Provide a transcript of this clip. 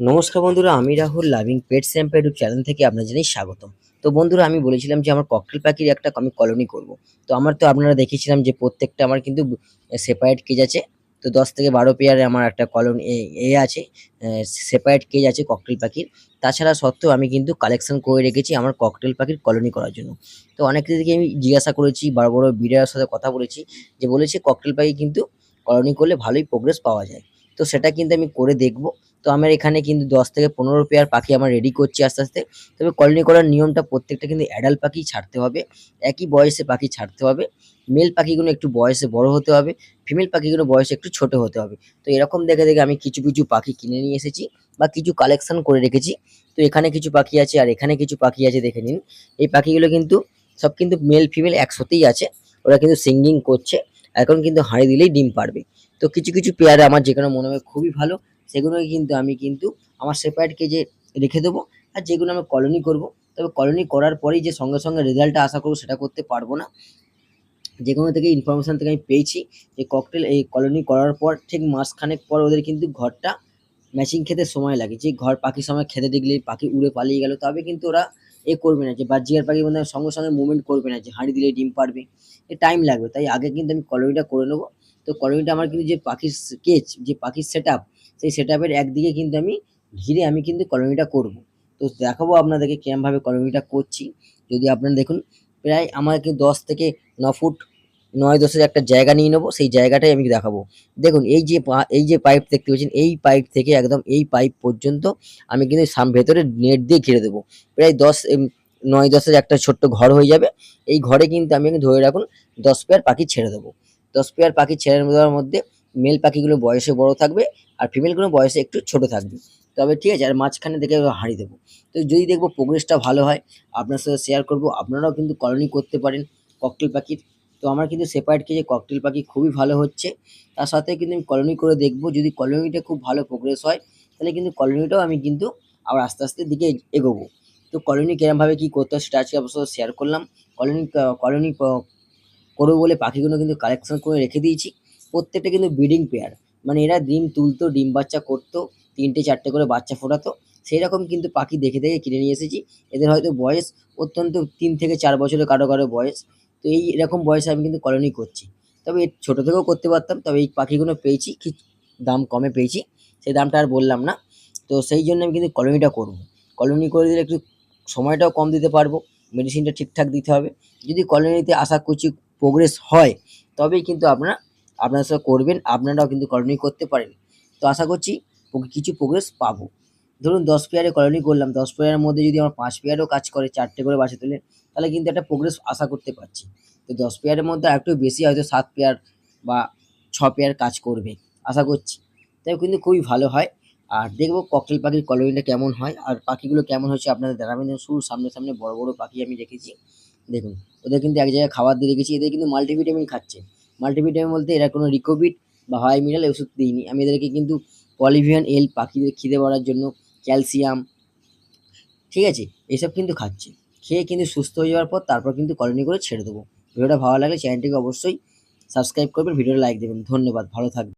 নমস্কার বন্ধুরা, আমি Rahul loving pet Sampa YouTube channel থেকে আপনার জানাই স্বাগতম। তো বন্ধুরা, আমি বলেছিলাম যে আমার ককটেল পাখির একটা আমি কলোনি করব। তো আমার তো আপনারা দেখেছিলাম যে প্রত্যেকটা আমার কিন্তু সেপারেট কেজ আছে। তো দশ থেকে বারো পেয়ারে আমার একটা কলোনি এ আছে সেপারেট কেজ আছে ককটেল পাখির তাছাড়া সত্ত্বেও আমি কিন্তু কালেকশন করে রেখেছি আমার ককটেল পাখির কলোনি করার জন্য। তো অনেক দিকে আমি জিজ্ঞাসা করেছি, বড় বড় বিড়ার সাথে কথা বলেছি, যে বলেছে ককটেল পাখি কিন্তু কলোনি করলে ভালোই প্রোগ্রেস পাওয়া যায়। তো সেটা কিন্তু আমি করে দেখব। তো আমার এখানে কিন্তু দশ থেকে পনেরো পেয়ার পাখি আমার রেডি করছি আস্তে আস্তে। তবে কলোনি করার নিয়মটা প্রত্যেকটা কিন্তু অ্যাডাল্ট পাখি ছাড়তে হবে। একই বয়সে পাখি ছাড়তে হবে। মেল পাখিগুলো একটু বয়সে বড় হতে হবে। ফিমেল পাখিগুলো বয়সে একটু ছোট হতে হবে। তো এরকম দেখে দেখে আমি কিছু কিছু পাখি কিনে নিয়ে এসেছি বা কিছু কালেকশন করে রেখেছি। তো এখানে কিছু পাখি আছে আর এখানে কিছু পাখি আছে, দেখে নিন। এই পাখিগুলো কিন্তু সব কিন্তু মেল ফিমেল একসাথেই আছে। ওরা কিন্তু সিঙ্গিং করছে। এখন কিন্তু হাঁড়ি দিলেই ডিম পারবে। তো কিছু কিছু পেয়ারে আমার যেগুলো মনে হয় খুবই ভালো। সেগুলোকে কিন্তু আমি কিন্তু আমার সেপারেট কেজে রেখে দেবো আর যেগুলো আমি কলোনি করব। তবে কলোনি করার পরেই যে সঙ্গে সঙ্গে রেজাল্টটা আশা করব সেটা করতে পারব না। যে কোনো থেকে ইনফরমেশান থেকে আমি পেয়েছি যে ককটেল এই কলোনি করার পর ঠিক মাসখানেক পর ওদের কিন্তু ঘরটা ম্যাচিং খেতে সময় লাগে। যে ঘর পাখির সময় খেতে দেখলে পাখি উড়ে পালিয়ে গেল, তবে কিন্তু ওরা এ করবে না। যে বাজিয়ার পাখি মানে সঙ্গে সঙ্গে মুভমেন্ট করবে না। যে হাঁড়ি দিলে ডিম পারবে। এ টাইম লাগবে। তাই আগে কিন্তু আমি কলোনিটা করে নেব। তো কলোনিটা আমার কিন্তু যে পাখির স্কেচ যে পাখির সেট সেই সেট আপের একদিকে কিন্তু আমি ঘিরে আমি কিন্তু কলোনিটা করব। তো দেখাবো আপনাদেরকে কেমনভাবে কলোনিটা করছি। যদি আপনারা দেখুন, প্রায় আমাকে দশ থেকে ন ফুট, নয় দশের একটা জায়গা নিয়ে নেব, সেই জায়গাটাই আমি দেখাবো। দেখুন, এই যে এই যে পাইপ দেখতে পাচ্ছেন, এই পাইপ থেকে একদম এই পাইপ পর্যন্ত আমি কিন্তু সাম, ভেতরে নেট দিয়ে ঘিরে দেবো। প্রায় দশ নয় দশের একটা ছোট্ট ঘর হয়ে যাবে। এই ঘরে কিন্তু আমি ধরে রাখুন, দশ পেয়ার পাখি ছেড়ে দেবো। দশ পেয়ার পাখি ছেড়ে দেওয়ার মধ্যে মেল পাখিগুলো বয়সে বড় থাকবে আর ফিমেলগুলো বয়সে একটু ছোট থাকবে। তবে ঠিক আছে, আর মাঝখানে দেখে হাঁড়ি দেবো। তো যদি দেখব প্রোগ্রেসটা ভালো হয় আপনার সাথে শেয়ার করব। আপনারাও কিন্তু কলোনি করতে পারেন ককটেল পাখির। তো আমার কিন্তু সেপারেট কেজে ককটেল পাখি খুবই ভালো হচ্ছে। তার সাথে কিন্তু আমি কলোনি করে দেখব। যদি কলোনিটা খুব ভালো প্রোগ্রেস হয়, তাহলে কিন্তু কলোনিটাও আমি কিন্তু আবার আস্তে আস্তে দিকে এগোবো। তো কলোনি কিরমভাবে কী করতে হয় সেটা আজকে সাথে শেয়ার করলাম। কলোনি কলোনি করব বলে পাখিগুলো কিন্তু কালেকশন করে রেখে দিয়েছি। প্রত্যেকটা কিন্তু ব্রিডিং পেয়ার মানে এরা ডিম তুলতো, ডিম বাচ্চা করতো, তিনটে চারটে করে বাচ্চা ফোটাতো। সেই রকম কিন্তু পাখি দেখে দেখে কিনে নিয়ে এসেছি। এদের হয়তো বয়স অত্যন্ত তিন থেকে চার বছরের কারও কারও বয়স। তো এই এরকম বয়সে আমি কিন্তু কলোনি করছি। তবে এর ছোটো থেকেও করতে পারতাম, তবে এই পাখিগুলো পেয়েছি কি দাম কমে পেয়েছি। সেই দামটা আর বললাম না। তো সেই জন্য আমি কিন্তু কলোনিটা করব। কলোনি করে দিলে একটু সময়টাও কম দিতে পারব মেডিসিনটা ঠিকঠাক দিতে হবে। যদি কলোনিতে আশা করছি প্রোগ্রেস হয়, তবেই কিন্তু আপনারা আপনার সাথে করবেন, আপনারাও কিন্তু কলোনি করতে পারেন। তো আশা করছি কিছু প্রোগ্রেস পাবো। ধরুন দশ পেয়ারে কলোনি করলাম, দশ পেয়ারের মধ্যে যদি আমার পাঁচ পেয়ারও কাজ করে, চারটে করে বাসে তোলে, তাহলে কিন্তু একটা প্রোগ্রেস আশা করতে পারছি। তো দশ পেয়ারের মধ্যে একটু বেশি হয়তো সাত পেয়ার বা ছ পেয়ার কাজ করবে, আশা করছি। তাই কিন্তু খুবই ভালো হয়। আর দেখব ককটেল পাখির কলোনিটা কেমন হয়, আর পাখিগুলো কেমন হচ্ছে আপনাদের দেখাবেন শুরু সামনে সামনে বড় বড় পাখি আমি রেখেছি দেখুন, ওদের কিন্তু এক জায়গায় খাবার দিয়ে রেখেছি, এদের কিন্তু মাল্টিভিটামিন খাচ্ছে। মাল্টিভিটামিন বলতে এরা কোনো রিকোভিড বা হাই মিনারেল ওষুধ দিইনি। আমি এদেরকে কিন্তু পলিভিয়ান এল পাখিদের খিদে বাড়ার জন্য ক্যালসিয়াম ঠিক আছে? এসব কিন্তু খাচ্ছে। খেয়ে কিন্তু সুস্থ হয়ে যাওয়ার পর তারপর কিন্তু কলোনি করে ছেড়ে দেবো। ভিডিওটা ভালো লাগলে চ্যানেলটিকে অবশ্যই সাবস্ক্রাইব করবেন, ভিডিওটা লাইক দেবেন। ধন্যবাদ, ভালো থাকবেন।